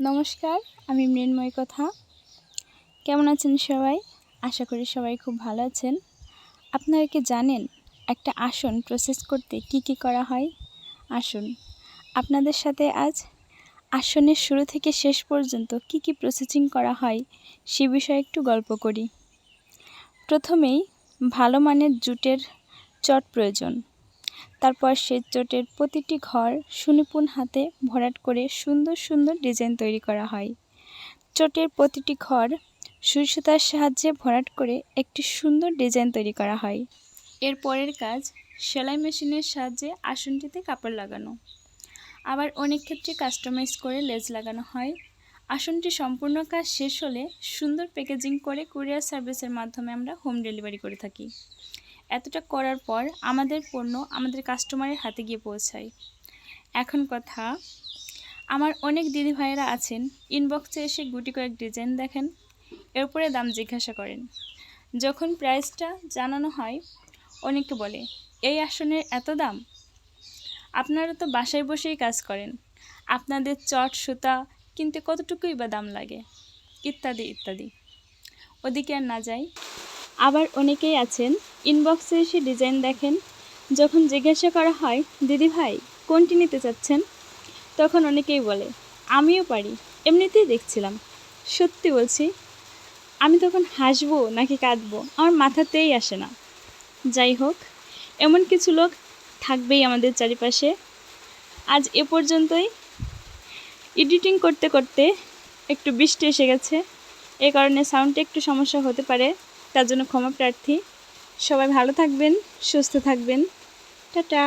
নমস্কার, আমি মৃন্ময় কথা। কেমন আছেন সবাই? আশা করি সবাই খুব ভালো আছেন। আপনারা কি জানেন একটা আসন প্রসেস করতে কি কি করা হয়? আসুন, আপনাদের সাথে আজ আসনের শুরু থেকে শেষ পর্যন্ত কি কি প্রসেসিং করা হয় সে বিষয়ে একটু গল্প করি। প্রথমেই ভালো মানের জুটের চট প্রয়োজন। তারপর সে চটের প্রতিটি ঘর সুনিপুণ হাতে ভরাট করে সুন্দর সুন্দর ডিজাইন তৈরি করা হয়। চোটের প্রতিটি ঘর সুই সুতার সাহায্যে ভরাট করে একটি সুন্দর ডিজাইন তৈরি করা হয়। এর পরের কাজ, সেলাই মেশিনের সাহায্যে আসনটিতে কাপড় লাগানো। আবার অনেক ক্ষেত্রে কাস্টমাইজ করে লেজ লাগানো হয়। আসনটি সম্পূর্ণ কাজ শেষ হলে সুন্দর প্যাকেজিং করে কুরিয়ার সার্ভিসের মাধ্যমে আমরা হোম ডেলিভারি করে থাকি। এতটা করার পর আমাদের পণ্য আমাদের কাস্টমারের হাতে গিয়ে পৌঁছায়। এখন কথা, আমার অনেক দিদি ভাইয়েরা আছেন ইনবক্সে এসে গুটি কয়েক ডিজাইন দেখেন, এরপরে দাম জিজ্ঞাসা করেন। যখন প্রাইসটা জানানো হয়, অনেকে বলে, এই আসনের এত দাম? আপনারা তো বাসায় বসেই কাজ করেন, আপনাদের চট সুতা কিনতে কতটুকুই বা দাম লাগে? ইত্যাদি ইত্যাদি। ওদিকে আর না যাই আবার অনেকেই আছেন। ইনবক্সে এসে ডিজাইন দেখেন। যখন জিজ্ঞাসা করা হয়, দিদি ভাই, কোনটি নিতে চাচ্ছেন? তখন অনেকেই বলে, আমিও পারি। এমনিতেই দেখছিলাম। সত্যি বলছি, আমি তখন হাসবো নাকি কাঁদবো, আমার মাথাতেই আসে না। যাই হোক, এমন কিছু লোক থাকবেই আমাদের চারিপাশে। আজ এ পর্যন্তই। এডিটিং করতে করতে একটু বৃষ্টি এসে গেছে। এ কারণে সাউন্ডে একটু সমস্যা হতে পারে। তার জন্য ক্ষমা প্রার্থী। সবাই ভালো থাকবেন সুস্থ থাকবেন। টাটা।